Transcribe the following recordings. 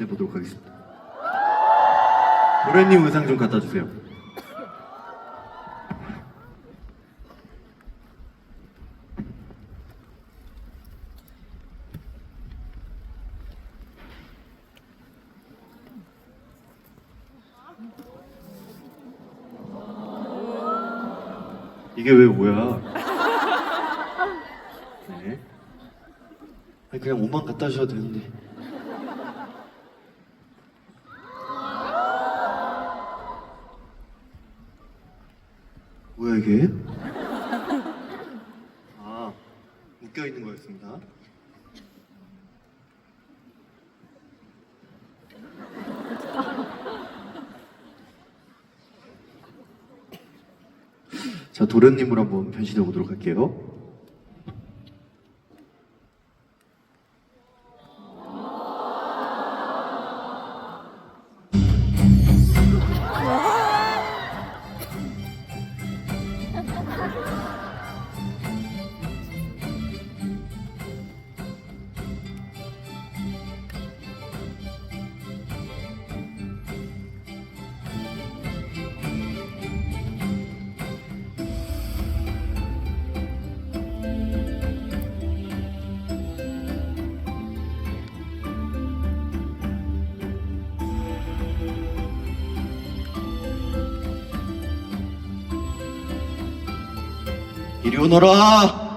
해보도록 하겠습니다. 도련님 의상 좀 갖다 주세요. 이게 왜 뭐야? 네. 아니 그냥 옷만 갖다 주셔도 되는데. 뭐야 이게? 아 묶여 있는 거였습니다. 자 도련님으로 한번 변신해 보도록 할게요. 이리 오너라.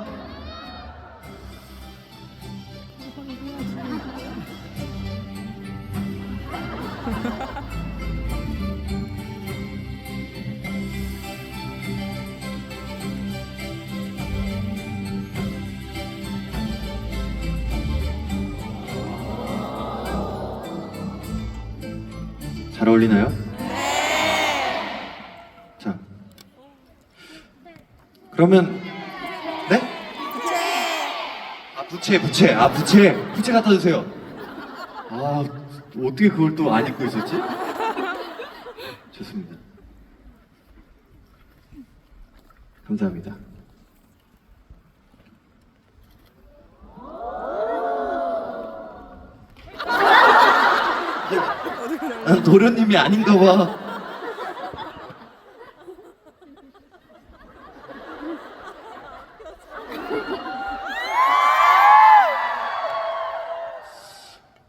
잘 어울리나요? 자, 그러면 네? 아 부채 부채 아 부채 부채 갖다 주세요. 아 어떻게 그걸 또 안 입고 있었지? 좋습니다. 감사합니다. 난 도련님이 아닌가 봐.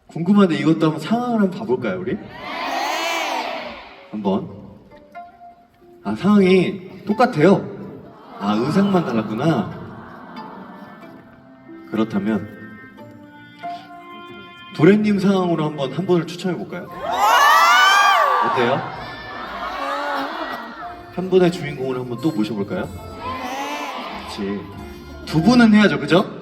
궁금한데 이것도 한번 상황을 한번 봐볼까요, 우리? 한번. 아, 상황이 똑같아요. 아, 의상만 달랐구나. 그렇다면, 도련님 상황으로 한번 한 분을 추천해볼까요? 어때요? 한 분의 주인공을 한번 또 모셔볼까요? 그렇지. 두 분은 해야죠, 그죠?